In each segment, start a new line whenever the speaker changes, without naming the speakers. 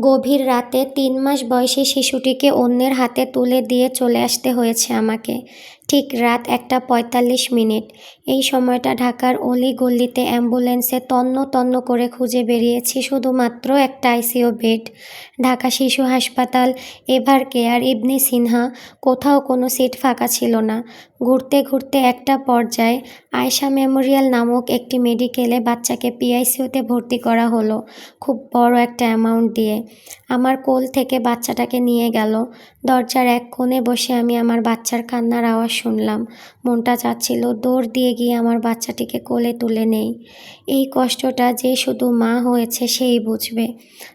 গভীর রাতে তিন মাস বয়সী শিশুটিকে অন্যের হাতে তুলে দিয়ে চলে আসতে হয়েছে আমাকে। ঠিক রাত একটা পঁয়তাল্লিশ মিনিট। এই সময়টা ঢাকার অলি গল্লিতে অ্যাম্বুলেন্সে তন্ন তন্ন করে খুঁজে বেরিয়েছি শুধুমাত্র একটা আইসিও বেড। ঢাকা শিশু হাসপাতাল, এভার কেয়ার, ইবনি সিনহা, কোথাও কোনো সিট ফাঁকা ছিল না। ঘুরতে ঘুরতে একটা পর্যায়ে আয়শা মেমোরিয়াল নামক একটি মেডিকেলে বাচ্চাকে পিআইসিউতে ভর্তি করা হলো খুব বড় একটা অ্যামাউন্ট দিয়ে। আমার কোল থেকে বাচ্চাটাকে নিয়ে গেল। দরজার এক কোণে বসে আমি আমার বাচ্চার কান্নার আওয়াজ শুনলাম। মনটা চাচ্ছিল দৌড় দিয়ে গিয়ে আমার বাচ্চাটিকে কোলে তুলে নেই। এই কষ্টটা যে শুধু মা হয়েছে সেই বুঝবে।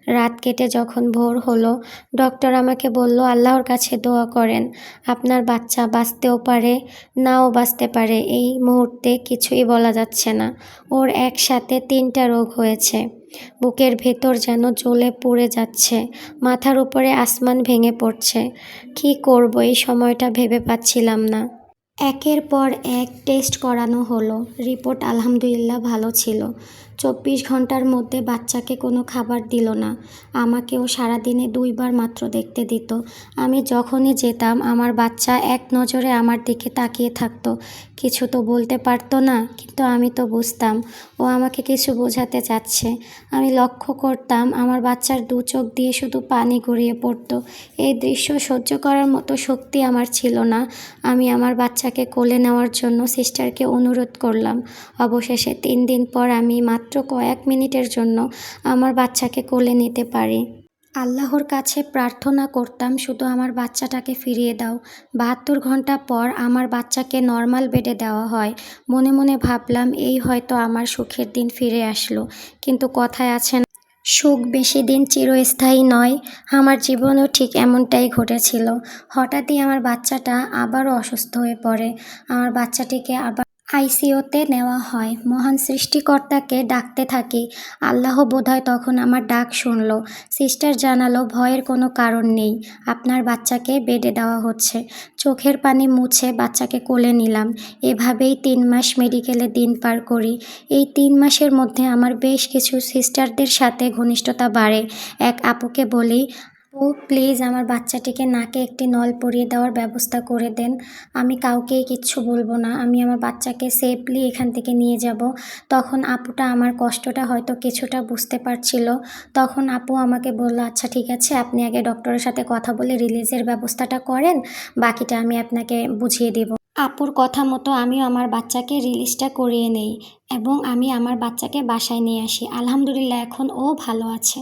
রাত কেটে যখন ভোর হলো, ডক্টর আমাকে বলল, আল্লাহর কাছে দোয়া করেন। আপনার বাচ্চা বাঁচতেও পারে, নাও বাঁচতে পারে। এই মুহূর্তে কিছুই বলা যাচ্ছে না। ওর একসাথে তিনটা রোগ হয়েছে। বুকের ভেতর যেন জ্বলে পুড়ে যাচ্ছে। মাথার উপরে আসমান ভেঙে পড়ছে। কি করব এই সময়টা ভেবে পাচ্ছিলাম না। একের পর এক টেস্ট করানো হলো। রিপোর্ট আলহামদুলিল্লাহ ভালো ছিল। চব্বিশ ঘণ্টার মধ্যে বাচ্চাকে কোনো খাবার দিল না। আমাকেও সারাদিনে দুইবার মাত্র দেখতে দিত। আমি যখনই যেতাম, আমার বাচ্চা এক নজরে আমার দিকে তাকিয়ে থাকতো। কিছু তো বলতে পারতো না, কিন্তু আমি তো বুঝতাম। ও আমাকে কিছু বোঝাতে চাচ্ছে। আমি লক্ষ্য করতাম, আমার বাচ্চার দু চোখ দিয়ে শুধু পানি গড়িয়ে পড়তো। এই দৃশ্য সহ্য করার মতো শক্তি আমার ছিল না। আমি আমার বাচ্চাকে কোলে নেওয়ার জন্য সিস্টারকে অনুরোধ করলাম। অবশেষে তিন দিন পর আমি মাত্র কয়েক মিনিটের জন্য আমার বাচ্চাকে কোলে নিতে পারি। আল্লাহর কাছে প্রার্থনা করতাম, শুধু আমার বাচ্চাটাকে ফিরিয়ে দাও। বাহাত্তর ঘণ্টা পর আমার বাচ্চাকে নর্মাল বেডে দেওয়া হয়। মনে মনে ভাবলাম, এই হয়তো আমার সুখের দিন ফিরে আসলো। কিন্তু কথায় আছে না, সুখ বেশি দিন চিরস্থায়ী নয়। আমার জীবনেও ঠিক এমনটাই ঘটেছিল। হঠাৎই আমার বাচ্চাটা আবারও অসুস্থ হয়ে পড়ে। আমার বাচ্চাটিকে আবার আইসিইউতে নেওয়া হয়। মহান সৃষ্টিকর্তাকে ডাকতে থাকি। আল্লাহ বোধহয় তখন আমার ডাক শুনল। সিস্টার জানালো, ভয়ের কোনো কারণ নেই। আপনার বাচ্চাকে বেডে দেওয়া হচ্ছে। চোখের পানি মুছে বাচ্চাকে কোলে নিলাম। এভাবেই তিন মাস মেডিকেলে দিন পার করি। এই তিন মাসের মধ্যে আমার বেশ কিছু সিস্টারদের সাথে ঘনিষ্ঠতা বাড়ে। এক আপুকে বলি ও প্লিজ আমার বাচ্চাটিকে নাকে একটি নল পরিয়ে দেওয়ার ব্যবস্থা করে দেন। আমি কাউকেই কিচ্ছু বলব না। আমি আমার বাচ্চাকে সেফলি এখান থেকে নিয়ে যাব। তখন আপুটা আমার কষ্টটা হয়তো কিছুটা বুঝতে পারছিল। তখন আপু আমাকে বলল আচ্ছা ঠিক আছে, আপনি আগে ডক্টরের সাথে কথা বলে রিলিজের ব্যবস্থাটা করেন। বাকিটা আমি আপনাকে বুঝিয়ে দেব। আপুর কথা মতো আমিও আমার বাচ্চাকে রিলিজটা করিয়ে নেই এবং আমি আমার বাচ্চাকে বাসায় নিয়ে আসি। আলহামদুলিল্লাহ, এখন ও ভালো আছে।